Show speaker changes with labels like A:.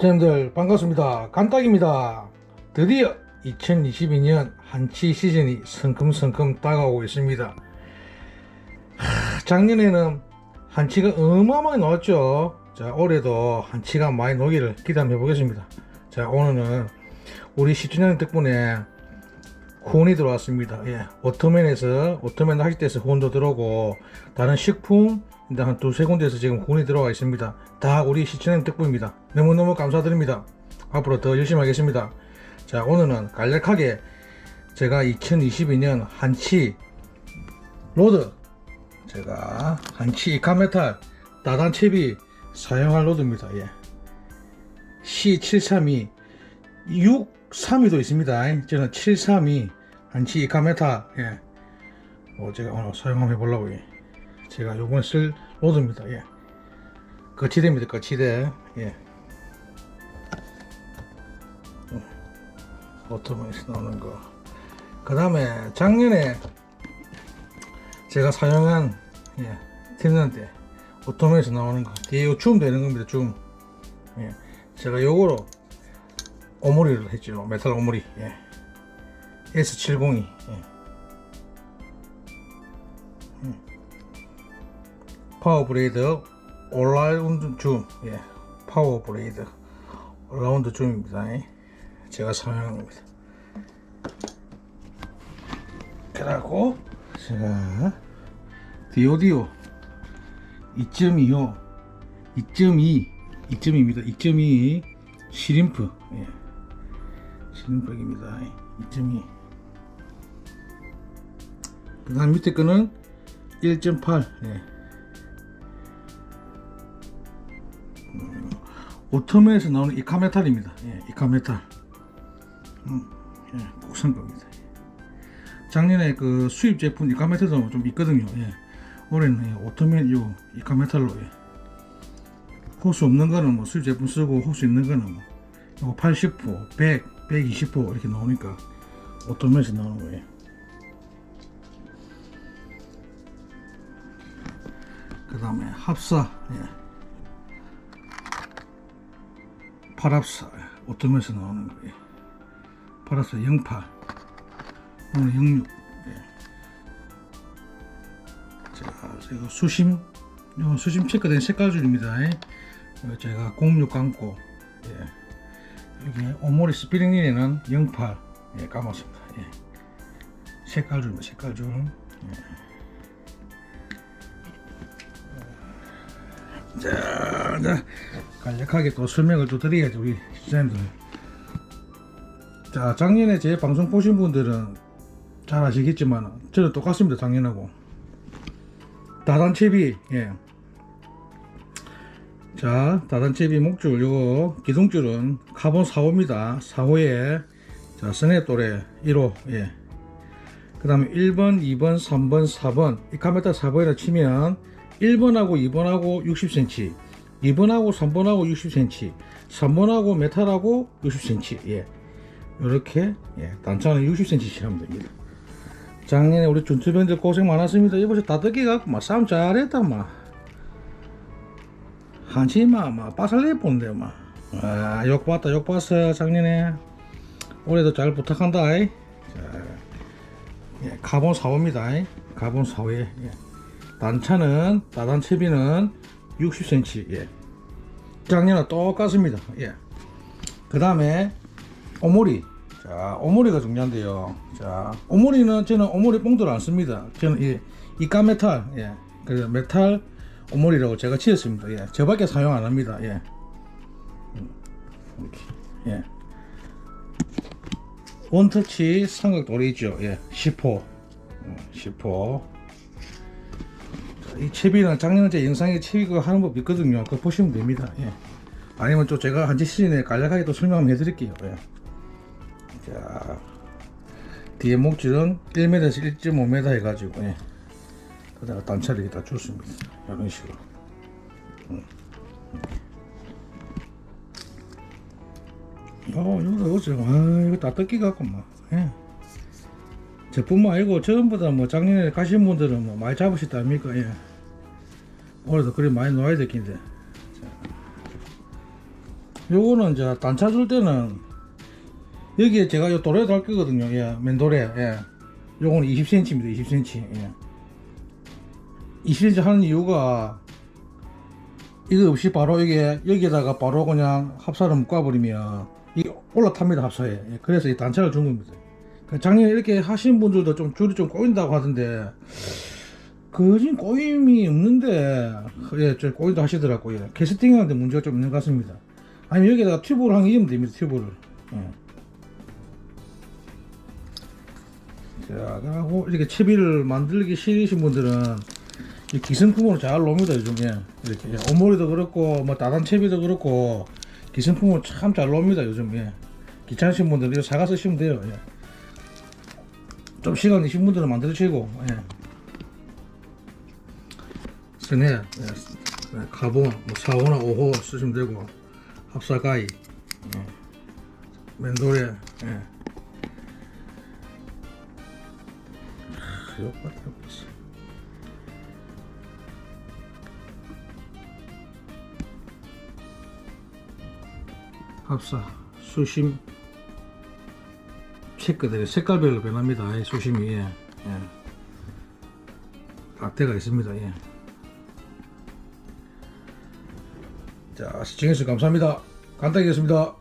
A: 시청자들 반갑습니다. 간딱입니다. 드디어 2022년 한치 시즌이 성큼성큼 다가오고 있습니다. 하, 작년에는 한치가 어마어마하게 나왔죠. 자, 올해도 한치가 많이 나오기를 기대해 보겠습니다. 자, 오늘은 우리 시청자 덕분에 후원이 들어왔습니다. 예. 오토맨에서, 오토맨 하실 때에서 후원도 들어오고, 다른 식품, 일단 한 두세 군데에서 지금 후원이 들어와 있습니다. 다 우리 시청자 덕분입니다. 너무너무 감사드립니다. 앞으로 더 열심히 하겠습니다. 자, 오늘은 간략하게 제가 2022년 한치 로드, 제가 한치 이카메탈 다단 칩이 사용할 로드입니다. 예. C732 632도 있습니다. 저는 732 한치 이카메타 예. 어, 제가 오늘 사용 한번 해보려고 예. 제가 요번에 쓸 로드입니다. 예. 거치대입니다. 거치대 예. 어, 오토바이에서 나오는 거. 그 다음에 작년에 제가 사용한 예, 팀런때 오토바이에서 나오는 거. 뒤에 요 줌 되는 겁니다. 줌. 예. 제가 요거로 오모리를 했죠. 메탈 오모리. 예. S702. 예. 파워 브레이드 올라운드 줌. 예. 파워 브레이드 올라운드 줌입니다. 예. 제가 사용한 겁니다. 그리고 제가 디오디오 2.25 2.2 2.2입니다. 2.2 시림프 예. 시림프입니다. 2.2. 그다음 밑에 거는 1.8 예. 오토메에서 나오는 이카메탈입니다. 예, 이카메탈. 음, 예, 국산 겁니다. 작년에 그 수입 제품 이카메탈도 좀 있거든요. 예. 올해는 예, 오토메 요 이카메탈로 예. 호수 없는 거는 뭐 수입 제품 쓰고 호수 있는 거는 뭐 요거 80%, 100, 120% 이렇게 나오니까 오토매에서 나오는 거예요. 그 다음에 합사, 예. 팔합사, 오토매에서 나오는 거예요. 팔합사 08, 오늘 06, 예. 자, 이거 수심, 이거 수심 체크된 색깔줄입니다. 예. 제가 06 감고, 예. 여기 오모리 스피링린에는 08 예, 감았습니다. 예. 색깔줄, 색깔줄. 예. 자, 자, 간략하게 또 설명을 또 드려야지 우리 시청자들. 자, 작년에 제 방송 보신 분들은 잘 아시겠지만 저는 똑같습니다. 작년하고. 다단채비, 예. 자, 다단채비 목줄, 요거, 기둥줄은 카본 4호입니다. 4호에, 자, 스냅돌에 1호, 예. 그 다음에 1번, 2번, 3번, 4번. 이 카메타 4번이라 치면 1번하고 2번하고 60cm, 2번하고 3번하고 60cm, 3번하고 메탈하고 60cm, 예. 요렇게, 예. 단차는 60cm 칠하면 됩니다. 작년에 우리 준투병들 고생 많았습니다. 이번에 다득이 갖고 막 싸움 잘했다, 막. 한치마 막 빠살내 본데 막. 아, 욕 봤다 욕 봤어 작년에. 올해도 잘 부탁한다. 예, 카본 4호입니다. 카본 4호에 예. 단차는 다단 채비는 60cm. 예. 작년과 똑같습니다. 예. 그 다음에 오모리. 자, 오모리가 중요한데요. 자, 오모리는 저는 오모리 뽕도를 안 씁니다. 저는 이 이까 메탈, 예, 그래서 메탈 오모리라고 제가 지었습니다. 예, 저밖에 사용 안 합니다. 예, 음, 예. 원터치 삼각돌이 있죠. 예, 10호, 어, 10호. 자, 이 채비는 작년 제 영상에 채비 그 하는 법 있거든요. 그거 보시면 됩니다. 예. 아니면 또 제가 한지 시즌에 간략하게 또 설명 한번 해드릴게요. 예. 자, 뒤에 목줄은 1m에서 1.5m 해가지고, 예. 그다가 단차를 이렇게 다 줬습니다. 이런 식으로. 음. 어, 이거 어째, 아, 이거 다 뜯기 같고, 막, 예. 저뿐만 아니고, 전부 다 뭐, 작년에 가신 분들은 뭐, 많이 잡으셨다 아닙니까, 예. 올해도 그래 많이 놓아야 될 긴데. 요거는 이제 단차 줄 때는 여기에 제가 요 도래 달 거거든요. 예, 맨도래. 예. 요거는 20cm입니다. 20cm. 예. 20cm 하는 이유가 이거 없이 바로 여기에 여기에다가 바로 그냥 합사를 묶어버리면 이게 올라탑니다 합사에. 예, 그래서 이 단차를 준 겁니다. 그 작년에 이렇게 하신 분들도 좀 줄이 좀 꼬인다고 하던데 그진 꼬임이 없는데 예, 저 꼬인다 하시더라고요. 캐스팅하는데 문제가 좀 있는 것 같습니다. 아니면 여기다가 튜브를 한개 이으면 됩니다. 튜브를. 예. 자, 그리고 이렇게 채비를 만들기 싫으신 분들은 이 기성품으로 잘 놉니다 요즘 예. 이렇게 예. 오모리도 그렇고 뭐 다단 채비도 그렇고 기성품으로 참 잘 놉니다 요즘 예. 귀찮으신 분들은 이거 사가 쓰시면 돼요 예. 좀 시간 있으신 분들은 만드시고 예. 스네 예. 예, 카본 뭐 4호나 5호 쓰시면 되고 합사가이 예. 맨도레 예. 이거 같아 보세요. 합사 수심 체크들이 색깔별로 변합니다. 이 수심이 예. 예. 앞대가 있습니다. 예. 자 시청해주셔서 감사합니다. 간단하겠습니다.